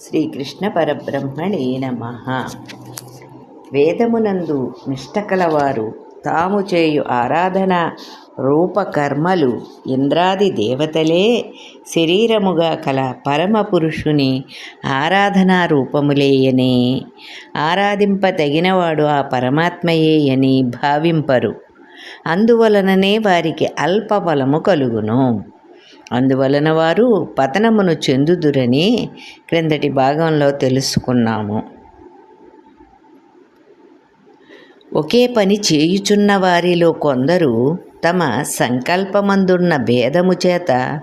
శ్రీకృష్ణ పరబ్రహ్మణే నమ. వేదమునందు నిష్టకలవారు తాము చేయు ఆరాధన రూపకర్మలు ఇంద్రాది దేవతలే శరీరముగా కల పరమ పురుషుని ఆరాధనా రూపములేయని. ఆరాధింప తగినవాడు ఆ పరమాత్మయే అని భావింపరు. అందువలననే వారికి అల్ప బలము కలుగును. అందువలన వారు పతనమును చెందుదురని క్రిందటి భాగంలో తెలుసుకున్నాము. ఒకే పని చేయుచున్న వారిలో కొందరు తమ సంకల్పమందున్న భేదము చేత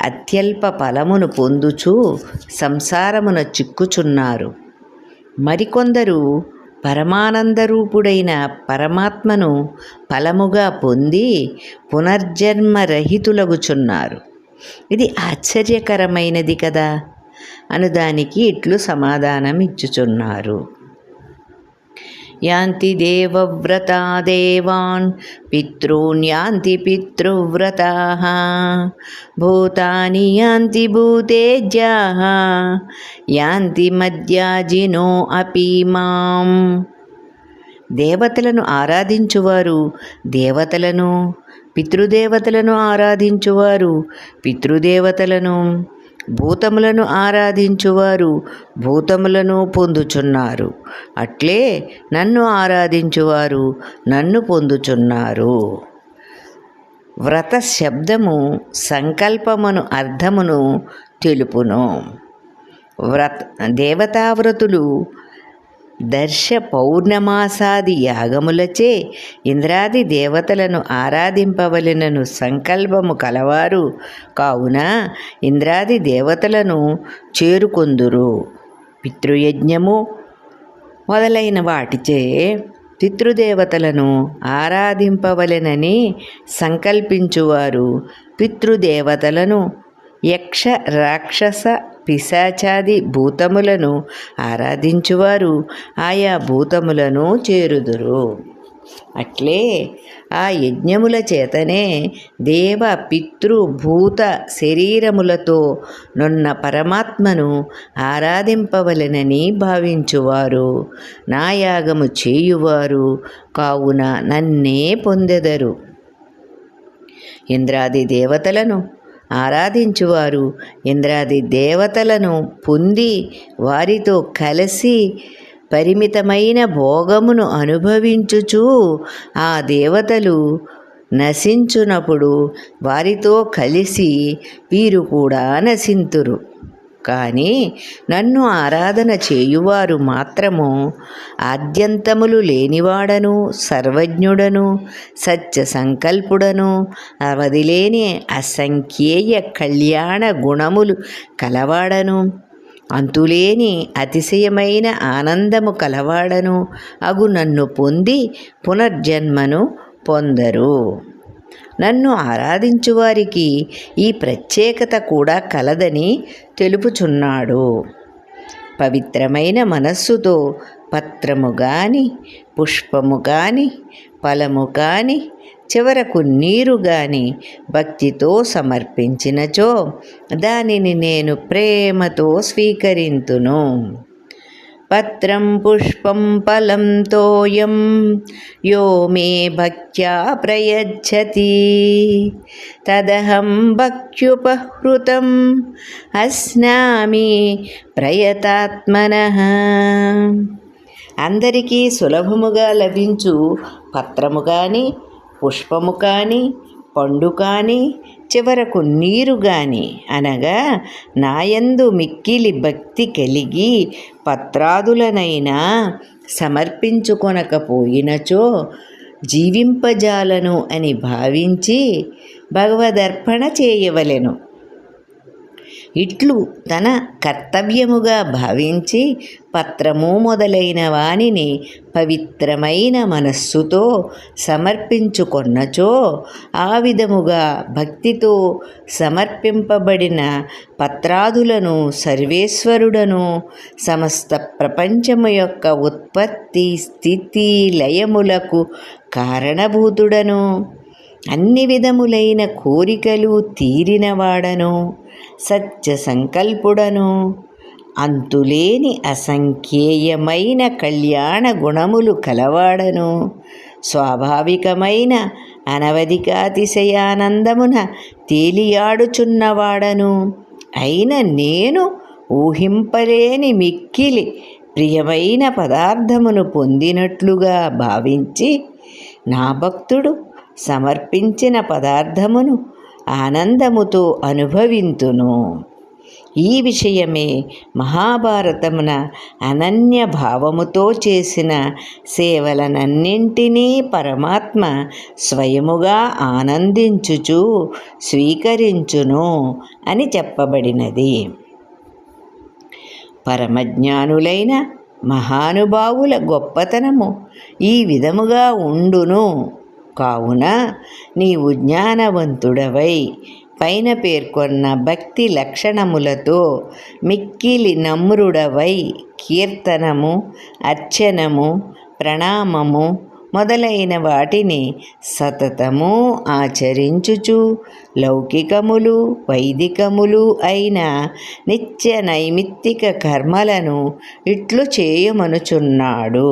అత్యల్ప ఫలమును పొందుచు సంసారమున చిక్కుచున్నారు. మరికొందరు పరమానందరూపుడైన పరమాత్మను ఫలముగా పొంది పునర్జన్మరహితులగుచున్నారు. ఇది ఆశ్చర్యకరమైనది కదా. అనుదానికి ఇట్లు సమాధానం ఇచ్చుచున్నారు. యాంతి దేవవ్రతా దేవాన్ పితॄన్ యాంతి పితృవ్రతా భూతాని యాంతి భూతేజ్యా యాంతి మధ్యాజినో అపి మాం. దేవతలను ఆరాధించువారు దేవతలను? పితృదేవతలను ఆరాధించువారు. పితృదేవతలను భూతములను ఆరాధించువారు. భూతములను పొందుచున్నారు. అట్లే నన్ను ఆరాధించువారు నన్ను పొందుచున్నారు. వ్రత శబ్దము సంకల్పమును అర్థమును తెలుపును. వ్రత దేవతావ్రతులు దర్శ పౌర్ణమాసాది యాగములచే ఇంద్రాది దేవతలను ఆరాధింపవలెనను సంకల్పము కలవారు. కావున ఇంద్రాది దేవతలను చేరుకొందురు. పితృయజ్ఞము మొదలైన వాటిచే పితృదేవతలను ఆరాధింపవలెనని సంకల్పించువారు. పితృదేవతలను యక్ష రాక్షస పిశాచాది భూతములను ఆరాధించువారు. ఆయా భూతములను చేరుదురు. అట్లే ఆ యజ్ఞముల చేతనే దేవ పితృ భూత శరీరములతో నున్న పరమాత్మను ఆరాధింపవలెనని భావించువారు. నా యాగము చేయువారు. కావున నన్నే పొందెదరు. ఇంద్రాది దేవతలను ఆరాధించువారు. ఇంద్రాది దేవతలను పొంది వారితో కలిసి పరిమితమైన భోగమును అనుభవించుచు ఆ దేవతలు నశించునప్పుడు వారితో కలిసి వీరు కూడా నశింతురు. కానీ నన్ను ఆరాధన చేయువారు మాత్రము ఆద్యంతములు లేనివాడను సర్వజ్ఞుడను సత్య సంకల్పుడను అవధిలేని అసంఖ్యేయ కళ్యాణ గుణములు కలవాడను అంతులేని అతిశయమైన ఆనందము కలవాడను అగు నన్ను పొంది పునర్జన్మను పొందరు. నన్ను ఆరాధించువారికి ఈ ప్రత్యేకత కూడా కలదని తెలుపుచున్నాడు. పవిత్రమైన మనస్సుతో పత్రము గాని పుష్పము గాని ఫలము కానీ చివరకు నీరు గాని భక్తితో సమర్పించినచో దానిని నేను ప్రేమతో స్వీకరింతును. పత్రం పుష్పం ఫలం తోయం యో మే భక్త్యా ప్రయచ్చతి తదహం భక్త్యుపహృతం అస్నామి ప్రయతాత్మన అందరికీ సులభముగా లభించు పత్రము కానీ పుష్పము కానీ పండు కానీ చివరకు నీరు గాని అనగా నాయందు మిక్కిలి భక్తి కలిగి పత్రాదులనైనా సమర్పించుకొనకపోయినచో జీవింపజాలను అని భావించి భగవదర్పణ చేయవలెను. ఇట్లు తన కర్తవ్యముగా భావించి పత్రము మొదలైన వానిని పవిత్రమైన మనస్సుతో సమర్పించుకొన్నచో ఆ విధముగా భక్తితో సమర్పింపబడిన పత్రాదులను సర్వేశ్వరుడను సమస్త ప్రపంచము యొక్క ఉత్పత్తి స్థితి లయములకు కారణభూతుడను. అన్ని విధములైన కోరికలు తీరినవాడను. సత్య సంకల్పుడను అంతులేని అసంఖ్యేయమైన కళ్యాణ గుణములు కలవాడను. స్వాభావికమైన అనవధికాతిశయానందమున తేలియాడుచున్నవాడను. అయిన నేను ఊహింపలేని మిక్కిలి ప్రియమైన పదార్థమును పొందినట్లుగా భావించి నా భక్తుడు సమర్పించిన పదార్థమును ఆనందముతో అనుభవింతును. ఈ విషయమే మహాభారతమున అనన్య భావముతో చేసిన సేవలనన్నింటినీ పరమాత్మ స్వయముగా ఆనందించుచు స్వీకరించును అని చెప్పబడినది. పరమజ్ఞానులైన మహానుభావుల గొప్పతనము ఈ విధముగా ఉండును. కావున నీవు జ్ఞానవంతుడవై పైన పేర్కొన్న భక్తి లక్షణములతో మిక్కిలి నమ్రుడవై కీర్తనము అర్చనము ప్రణామము మొదలైన వాటిని సతతము ఆచరించుచు లౌకికములు వైదికములు అయిన నిత్య నైమిత్తిక కర్మలను ఇట్లు చేయమనుచున్నాడు.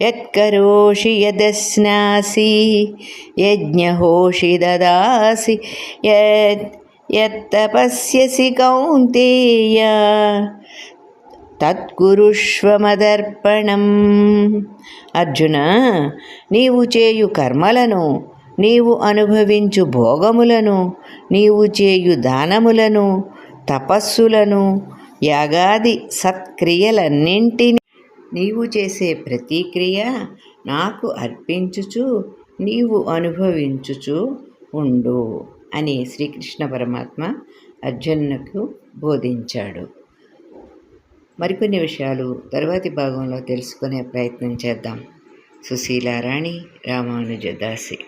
యత్కరోషి యదస్నాసి యజ్ఞహోషి దదాసి యత్ యత్తపస్యసి కౌంతేయ తత్కురుష్వమదర్పణం అర్జున నీవు చేయు కర్మలను నీవు అనుభవించు భోగములను నీవు చేయు దానములను తపస్సులను యాగాది సత్క్రియలన్నింటినీ నీవు చేసే ప్రతిక్రియ నాకు అర్పించుచు నీవు అనుభవించుచు ఉండు అని శ్రీకృష్ణ పరమాత్మ అర్జునుకు బోధించాడు. మరికొన్ని విషయాలు తరువాతి భాగంలో తెలుసుకునే ప్రయత్నం చేద్దాం. సుశీలారాణి రామానుజదాసి.